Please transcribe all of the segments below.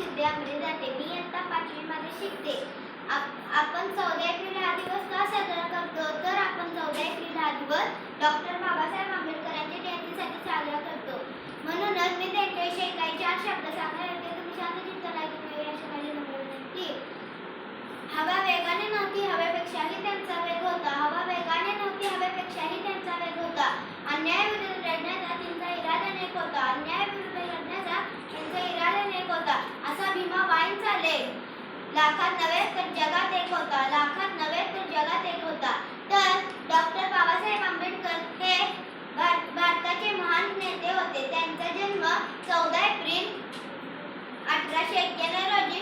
सिद्धे जाते. मी आता पाचवीमध्ये शिकते आपण चौदा एप्रिल लाखात नव्हे तर जगात एक होता लाखात नव्हे तर जगात एक होता तर डॉक्टर बाबासाहेब आंबेडकर हे भार- भारताचे महान नेते होते त्यांचा जन्म चौदा एप्रिल अठराशे एक्क्याण्णव रोजी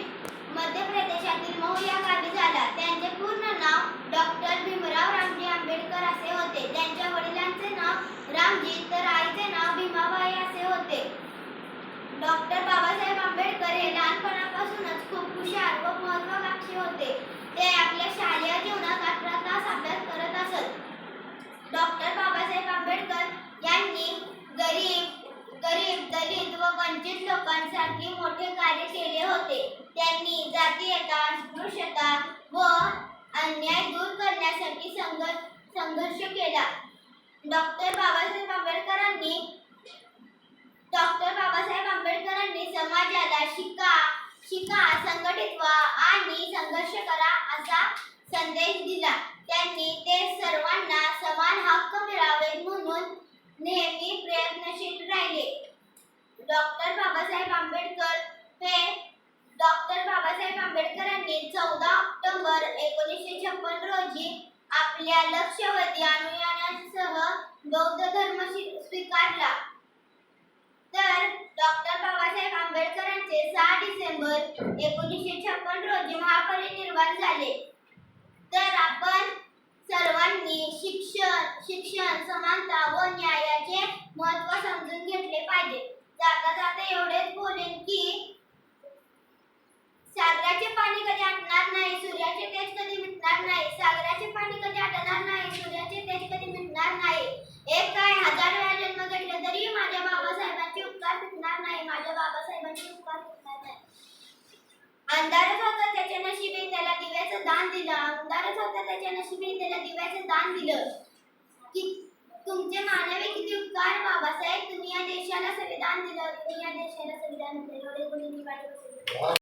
मध्य प्रदेशातील महू या गावी झाला त्यांचे पूर्ण नाव डॉक्टर भीमराव रामजी आंबेडकर असे होते त्यांच्या वडिलांचे नाव रामजी तर आईचे नाव भीमाबाई असे होते डॉक्टर बाबासाहेब आंबेडकर हे लहानपणापासूनच खूप हुशार व महत्वाकांक्षी होते ते आपल्या शालेय जीवनात अठरा तास अभ्यास करत असत डॉक्टर बाबासाहेब आंबेडकर यांनी गरीब गरीब दलित व वंचित लोकांसाठी मोठे कार्य केले होते. त्यांनी जातीयता अस्पृश्यता व अन्याय दूर करण्यासाठी संघर्ष संघर्ष केला. डॉक्टर बाबासाहेब आंबेडकरांनी डॉक्टर बाबासाहेब आंबेडकरांनी समाजाला शिका शिका संघटित व्हा आणि संघर्ष करा असा संदेश दिला. त्यांनी ते सर्वांना समान हक्क मिळावे म्हणून नेहमी प्रयत्नशील राहिले. डॉक्टर बाबासाहेब आंबेडकर हे डॉक्टर बाबासाहेब आंबेडकरांनी चौदा ऑक्टोबर एकोणीसशे छप्पन रोजी आपल्या लक्षवधी अनुयायांसह बौद्ध धर्म स्वीकारला. तर डॉक्टर बाबासाहेब आंबेडकरांचे सहा डिसेंबर एकोणीसशे छप्पन रोजी महापरिनिर्वाण झाले तर आपण सर्वांनी शिक्षण समानता व न्यायाचे महत्त्व समजून घेतले पाहिजे. जाता जाता एवढेच बोलेन की सागराचे पाणी कधी आटणार नाही सूर्याचे तेज कधी मिटणार नाही सागराचे पाणी कधी आटणार नाही सूर्याचे तेज कधी मिटणार नाही. एक काय हजार वेळा जन्म घेतला तरी माझ्या बाबासाहेबांचे उपकार मिटणार नाही माझ्या बाबासाहेबांचे उपकार मिटणार नाही. अंधारच होता त्याच्या नशिबी त्याला दिव्याचं दान दिलं. अंधारच होता त्याच्या नशिबी त्याला दिव्याचं दान दिलं. तुमचे मानवी किती उपकार बाबासाहेब. तुम्ही या देशाला संविधान दिलं तुम्ही या देशाला संविधान दिलं. एवढे